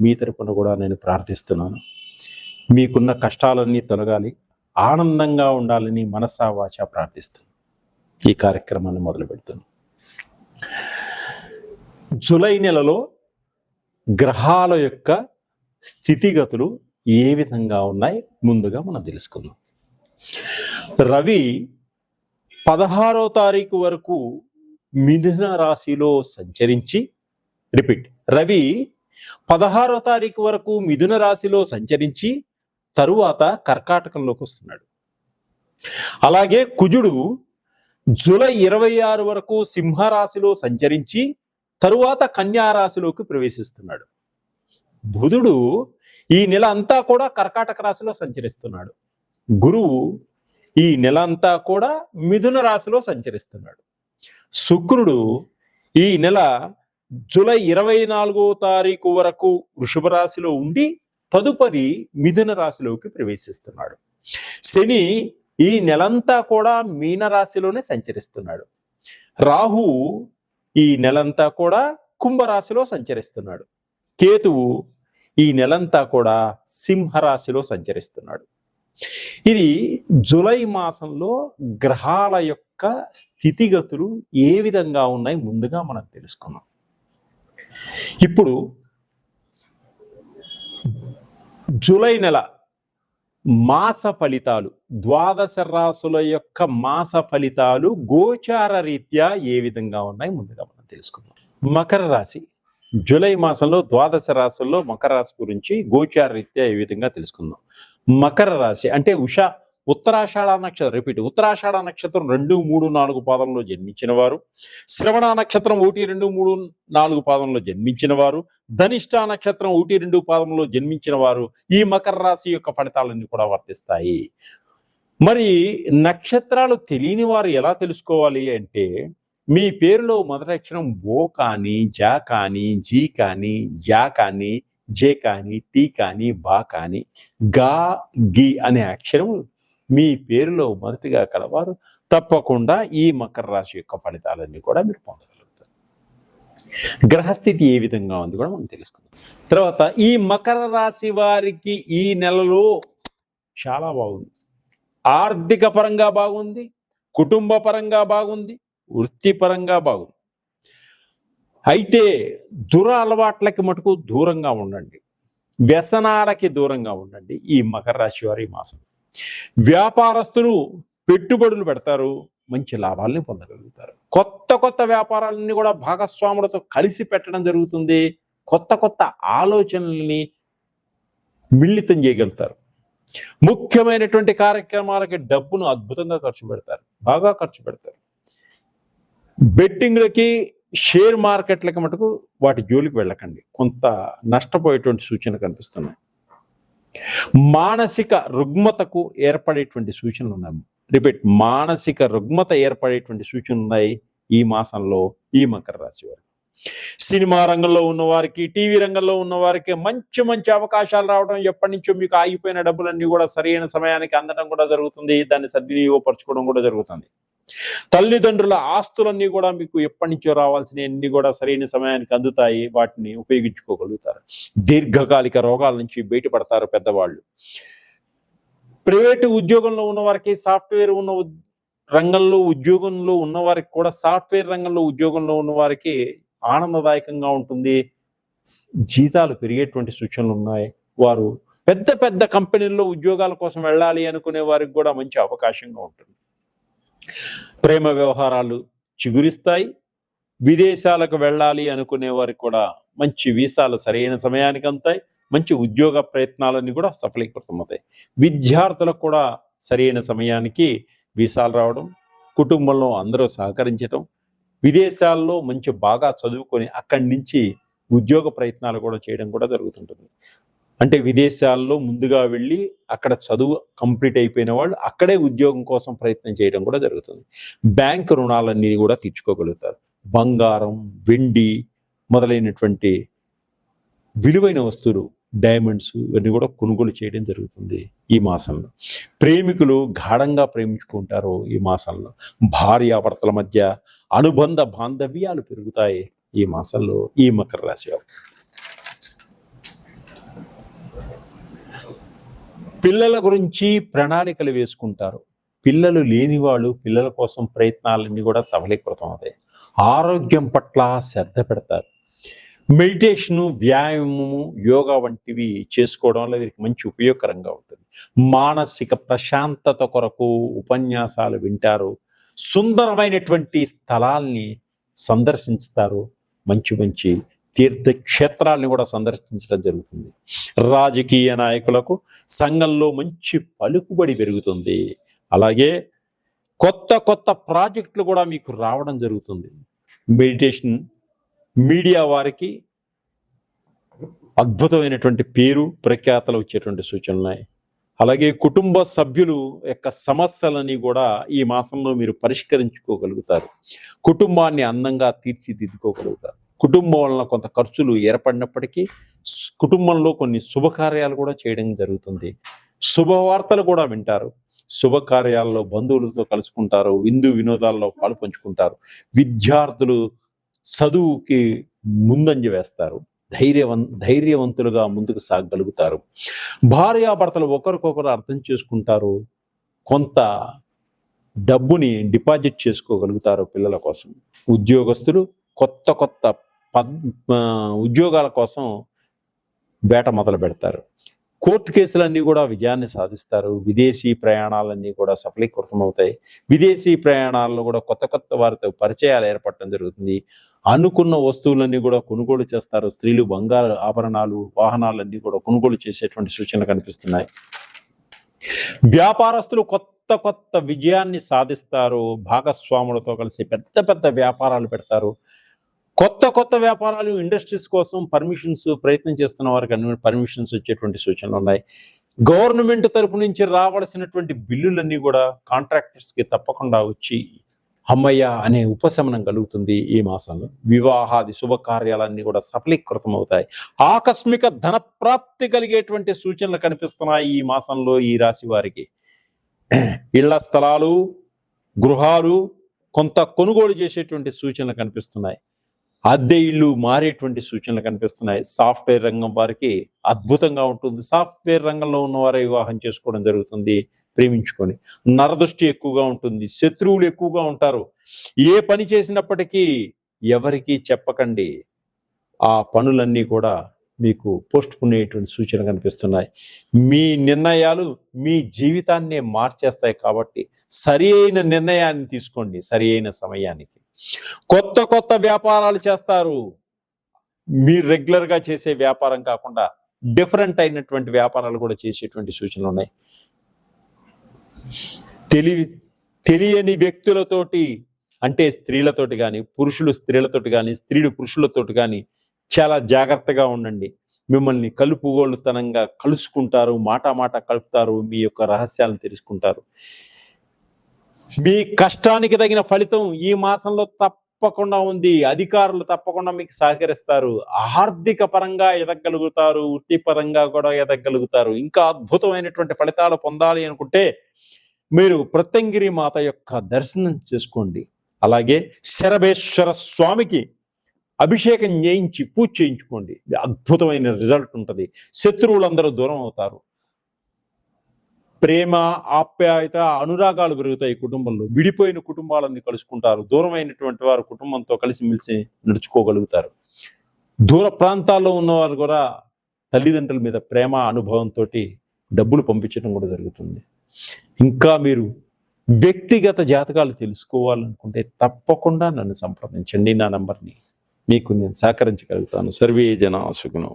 మీ తరపున కూడా నేను ప్రార్థిస్తున్నాను. మీకున్న కష్టాలన్నీ తొలగాలి ఆనందంగా ఉండాలని మనసా వాచ ప్రార్థిస్తున్నాను. ఈ కార్యక్రమాన్ని మొదలు పెడుతున్నాను. జూలై నెలలో గ్రహాల యొక్క స్థితిగతులు ఏ విధంగా ఉన్నాయి? ముందుగా మనం తెలుసుకుందాం. రవి పదహారో తారీఖు వరకు మిథున రాశిలో సంచరించి రిపీట్ రవి పదహారో తారీఖు వరకు మిథున రాశిలో సంచరించి తరువాత కర్కాటకంలోకి వస్తున్నాడు. అలాగే కుజుడు జూలై ఇరవై ఆరు వరకు సింహరాశిలో సంచరించి తరువాత కన్యా రాశిలోకి ప్రవేశిస్తున్నాడు. బుధుడు ఈ నెల అంతా కూడా కర్కాటక రాశిలో సంచరిస్తున్నాడు. గురువు ఈ నెల అంతా కూడా మిథున రాశిలో సంచరిస్తున్నాడు. శుక్రుడు ఈ నెల జూలై ఇరవై నాలుగో తారీఖు వరకు వృషభ రాశిలో ఉండి తదుపరి మిథున రాశిలోకి ప్రవేశిస్తున్నాడు. శని ఈ నెలంతా కూడా మీన రాశిలోనే సంచరిస్తున్నాడు. రాహు ఈ నెలంతా కూడా కుంభరాశిలో సంచరిస్తున్నాడు. కేతువు ఈ నెలంతా కూడా సింహరాశిలో సంచరిస్తున్నాడు. ఇది జులై మాసంలో గ్రహాల యొక్క స్థితిగతులు ఏ విధంగా ఉన్నాయి ముందుగా మనం తెలుసుకున్నాం ఇప్పుడు జూలై నెల మాస ఫలితాలు ద్వాదశ రాసుల యొక్క మాస ఫలితాలు గోచార రీత్యా ఏ విధంగా ఉన్నాయి ముందుగా మనం తెలుసుకుందాం. మకర రాశి జూలై మాసంలో ద్వాదశ రాశుల్లో మకర రాశి గురించి గోచార రీత్యా ఏ విధంగా తెలుసుకుందాం. మకర రాశి అంటే ఉషా ఉత్తరాషాఢ నక్షత్రం రిపీట్ ఉత్తరాషాఢ నక్షత్రం రెండు మూడు నాలుగు పాదంలో జన్మించిన వారు శ్రవణ నక్షత్రం ఒకటి రెండు మూడు నాలుగు పాదంలో జన్మించిన వారు ధనిష్ట నక్షత్రం ఒకటి రెండు పాదంలో జన్మించిన వారు ఈ మకర రాశి యొక్క ఫలితాలన్నీ కూడా వర్తిస్తాయి. మరి నక్షత్రాలు తెలియని వారు ఎలా తెలుసుకోవాలి అంటే మీ పేరులో మొదటి అక్షరం ఓ కానీ జా కానీ జీ కానీ జా కానీ జే కానీ టీ కానీ బా కానీ గా గి అనే అక్షరం మీ పేరులో మొదటిగా కలవారు. తప్పకుండా ఈ మకర రాశి యొక్క ఫలితాలన్నీ కూడా మీరు పొందగలుగుతారు. గ్రహస్థితి ఏ విధంగా ఉంది కూడా మనం తెలుసుకుందాం. తర్వాత ఈ మకర రాశి వారికి ఈ నెలలో చాలా బాగుంది. ఆర్థిక పరంగా బాగుంది కుటుంబ పరంగా బాగుంది వృత్తిపరంగా బాగుంది. అయితే దుర అలవాట్లకి మటుకు దూరంగా ఉండండి. వ్యసనాలకి దూరంగా ఉండండి ఈ మకర రాశి వారి మాసం. వ్యాపారస్తులు పెట్టుబడులు పెడతారు మంచి లాభాలని పొందగలుగుతారు. కొత్త కొత్త వ్యాపారాలన్నీ కూడా భాగస్వాములతో కలిసి పెట్టడం జరుగుతుంది. కొత్త కొత్త ఆలోచనల్ని మిళితం చేయగలుగుతారు. ముఖ్యమైనటువంటి కార్యక్రమాలకి డబ్బును అద్భుతంగా ఖర్చు పెడతారు బాగా ఖర్చు పెడతారు. బెట్టింగ్లకి షేర్ మార్కెట్లకి మటుకు వాటి జోలికి వెళ్ళకండి. కొంత నష్టపోయేటువంటి సూచన కనిపిస్తున్నాయి. మానసిక రుగ్మతకు ఏర్పడేటువంటి సూచనలు ఉన్నాయి. రిపీట్ మానసిక రుగ్మత ఏర్పడేటువంటి సూచనలు ఉన్నాయి ఈ మాసంలో ఈ మకర రాశి వారు సినిమా రంగంలో ఉన్నవారికి టీవీ రంగంలో ఉన్నవారికి మంచి మంచి అవకాశాలు రావడం ఎప్పటి నుంచో మీకు ఆగిపోయిన డబ్బులన్నీ కూడా సరైన సమయానికి అందడం కూడా జరుగుతుంది. దాన్ని సద్వినియోగపరచుకోవడం కూడా జరుగుతుంది. తల్లిదండ్రుల ఆస్తులన్నీ కూడా మీకు ఎప్పటి నుంచో రావాల్సినవన్నీ కూడా సరైన సమయానికి అందుతాయి. వాటిని ఉపయోగించుకోగలుగుతారు. దీర్ఘకాలిక రోగాల నుంచి బయటపడతారు పెద్దవాళ్ళు. ప్రైవేటు ఉద్యోగంలో ఉన్న వారికి సాఫ్ట్వేర్ ఉన్న రంగంలో ఉద్యోగంలో ఉన్న వారికి కూడా సాఫ్ట్వేర్ రంగంలో ఉద్యోగంలో ఉన్న వారికి ఆనందదాయకంగా ఉంటుంది. జీతాలు పెరిగేటువంటి సూచనలు ఉన్నాయి. వారు పెద్ద పెద్ద కంపెనీల్లో ఉద్యోగాల కోసం వెళ్ళాలి అనుకునే వారికి కూడా మంచి అవకాశంగా ఉంటుంది. ప్రేమ వ్యవహారాలు చిగురిస్తాయి. విదేశాలకు వెళ్ళాలి అనుకునే వారికి కూడా మంచి వీసాలు సరైన సమయానికి అందుతాయి. మంచి ఉద్యోగ ప్రయత్నాలన్నీ కూడా సఫలీకృతం అవుతాయి విద్యార్థులకు కూడా సరైన సమయానికి వీసాలు రావడం కుటుంబంలో అందరూ సహకరించడం విదేశాల్లో మంచి బాగా చదువుకొని అక్కడి నుంచి ఉద్యోగ ప్రయత్నాలు కూడా చేయడం కూడా జరుగుతుంటుంది. అంటే విదేశాల్లో ముందుగా వెళ్ళి అక్కడ చదువు కంప్లీట్ అయిపోయిన వాళ్ళు అక్కడే ఉద్యోగం కోసం ప్రయత్నం చేయడం కూడా జరుగుతుంది. బ్యాంక్ రుణాలన్నీ కూడా తీర్చుకోగలుగుతారు. బంగారం వెండి మొదలైనటువంటి విలువైన వస్తువులు డైమండ్స్ ఇవన్నీ కూడా కొనుగోలు చేయడం జరుగుతుంది ఈ మాసంలో. ప్రేమికులు గాఢంగా ప్రేమించుకుంటారు ఈ మాసంలో. భార్యాభర్తల మధ్య అనుబంధ బాంధవ్యాలు పెరుగుతాయి ఈ మాసంలో ఈ మకర రాశి పిల్లల గురించి ప్రణాళికలు వేసుకుంటారు. పిల్లలు లేని వాళ్ళు పిల్లల కోసం ప్రయత్నాలన్నీ కూడా సఫలీకృతం అవుతాయి. ఆరోగ్యం పట్ల శ్రద్ధ పెడతారు. మెడిటేషను వ్యాయామము యోగా వంటివి చేసుకోవడం వల్ల వీరికి మంచి ఉపయోగకరంగా ఉంటుంది. మానసిక ప్రశాంతత కొరకు ఉపన్యాసాలు వింటారు. సుందరమైనటువంటి స్థలాల్ని సందర్శిస్తారు. మంచి మంచి తీర్థక్షేత్రాల్ని కూడా సందర్శించడం జరుగుతుంది. రాజకీయ నాయకులకు సంఘంలో మంచి పలుకుబడి పెరుగుతుంది. అలాగే కొత్త కొత్త ప్రాజెక్టులు కూడా మీకు రావడం జరుగుతుంది. మెడిటేషన్ మీడియా వారికి అద్భుతమైనటువంటి పేరు ప్రఖ్యాతలు వచ్చేటువంటి సూచనలు ఉన్నాయి. అలాగే కుటుంబ సభ్యులు యొక్క సమస్యలని కూడా ఈ మాసంలో మీరు పరిష్కరించుకోగలుగుతారు. కుటుంబాన్ని అందంగా తీర్చిదిద్దుకోగలుగుతారు. కుటుంబం వలన కొంత ఖర్చులు ఏర్పడినప్పటికీ కుటుంబంలో కొన్ని శుభకార్యాలు కూడా చేయడం జరుగుతుంది. శుభవార్తలు కూడా వింటారు. శుభకార్యాల్లో బంధువులతో కలుసుకుంటారు. విందు వినోదాల్లో పాలు పంచుకుంటారు. విద్యార్థులు చదువుకి ముందంజ వేస్తారు. ధైర్యవం ధైర్యవంతులుగా ముందుకు సాగగలుగుతారు భార్యాభర్తలు ఒకరికొకరు అర్థం చేసుకుంటారు. కొంత డబ్బుని డిపాజిట్ చేసుకోగలుగుతారు పిల్లల కోసం. ఉద్యోగస్తులు కొత్త కొత్త పద్ ఉద్యోగాల కోసం వేట మొదలు పెడతారు. కోర్టు కేసులన్నీ కూడా విజయాన్ని సాధిస్తారు. విదేశీ ప్రయాణాలన్నీ కూడా సఫలీకృతమవుతాయి. విదేశీ ప్రయాణాల్లో కూడా కొత్త కొత్త వారితో పరిచయాలు ఏర్పడటం జరుగుతుంది. అనుకున్న వస్తువులన్నీ కూడా కొనుగోలు చేస్తారు. స్త్రీలు బంగారు ఆభరణాలు వాహనాలన్నీ కూడా కొనుగోలు చేసేటువంటి సూచనలు కనిపిస్తున్నాయి. వ్యాపారస్తులు కొత్త కొత్త విజయాన్ని సాధిస్తారు. భాగస్వాములతో కలిసి పెద్ద పెద్ద వ్యాపారాలు పెడతారు. కొత్త కొత్త వ్యాపారాలు ఇండస్ట్రీస్ కోసం పర్మిషన్స్ ప్రయత్నం చేస్తున్న వారికి అన్ని పర్మిషన్స్ వచ్చేటువంటి సూచనలు ఉన్నాయి. గవర్నమెంట్ తరపు నుంచి రావాల్సినటువంటి బిల్లులన్నీ కూడా కాంట్రాక్టర్స్కి తప్పకుండా వచ్చి అమ్మయ్య అనే ఉపశమనం కలుగుతుంది ఈ మాసంలో. వివాహాది శుభకార్యాలన్నీ కూడా సఫలీకృతం అవుతాయి ఆకస్మిక ధన ప్రాప్తి కలిగేటువంటి సూచనలు కనిపిస్తున్నాయి ఈ మాసంలో ఈ రాశి వారికి. ఇళ్ళ స్థలాలు గృహాలు కొంత కొనుగోలు చేసేటువంటి సూచనలు కనిపిస్తున్నాయి. అద్దె ఇల్లు మారేటువంటి సూచనలు కనిపిస్తున్నాయి. సాఫ్ట్వేర్ రంగం వారికి అద్భుతంగా ఉంటుంది. సాఫ్ట్వేర్ రంగంలో ఉన్న వారే వివాహం చేసుకోవడం జరుగుతుంది. ప్రేమించుకొని నరదృష్టి ఎక్కువగా ఉంటుంది. శత్రువులు ఎక్కువగా ఉంటారు. ఏ పని చేసినప్పటికీ ఎవరికీ చెప్పకండి. ఆ పనులన్నీ కూడా మీకు పోస్ట్ పునేటువంటి సూచనలు కనిపిస్తున్నాయి. మీ నిర్ణయాలు మీ జీవితాన్నే మార్చేస్తాయి కాబట్టి సరి అయిన నిర్ణయాన్ని తీసుకోండి. సరి అయిన సమయానికి. కొత్త కొత్త వ్యాపారాలు చేస్తారు. మీరు రెగ్యులర్గా చేసే వ్యాపారం కాకుండా డిఫరెంట్ అయినటువంటి వ్యాపారాలు కూడా చేసేటువంటి సూచనలు ఉన్నాయి. తెలివి తెలియని వ్యక్తులతోటి అంటే స్త్రీలతోటి కానీ పురుషులు స్త్రీలతోటి కానీ స్త్రీలు పురుషులతోటి కానీ చాలా జాగ్రత్తగా ఉండండి. మిమ్మల్ని కలుపుగోలుతనంగా కలుసుకుంటారు మాట మాట కలుపుతారు మీ యొక్క రహస్యాలను తెలుసుకుంటారు. మీ కష్టానికి తగిన ఫలితం ఈ మాసంలో తప్పకుండా ఉంది. అధికారులు తప్పకుండా మీకు సహకరిస్తారు. ఆర్థిక పరంగా ఎదగలుగుతారు వృత్తిపరంగా కూడా ఎదగలుగుతారు. ఇంకా అద్భుతమైనటువంటి ఫలితాలు పొందాలి అనుకుంటే మీరు ప్రత్యంగిరి మాత యొక్క దర్శనం చేసుకోండి. అలాగే శరభేశ్వర స్వామికి అభిషేకం చేయించి పూజ చేయించుకోండి. అద్భుతమైన రిజల్ట్ ఉంటుంది. శత్రువులందరూ దూరం అవుతారు. ప్రేమ ఆప్యాయత అనురాగాలు పెరుగుతాయి కుటుంబంలో. విడిపోయిన కుటుంబాలన్నీ కలుసుకుంటారు. దూరమైనటువంటి వారు కుటుంబంతో కలిసిమెలిసి నడుచుకోగలుగుతారు. దూర ప్రాంతాల్లో ఉన్నవారు కూడా తల్లిదండ్రుల మీద ప్రేమ అనుభవంతో డబ్బులు పంపించడం కూడా జరుగుతుంది. ఇంకా మీరు వ్యక్తిగత జాతకాలు తెలుసుకోవాలనుకుంటే తప్పకుండా నన్ను సంప్రదించండి. నా నంబర్ని మీకు నేను సహకరించగలుగుతాను. సర్వే జన సుగుణం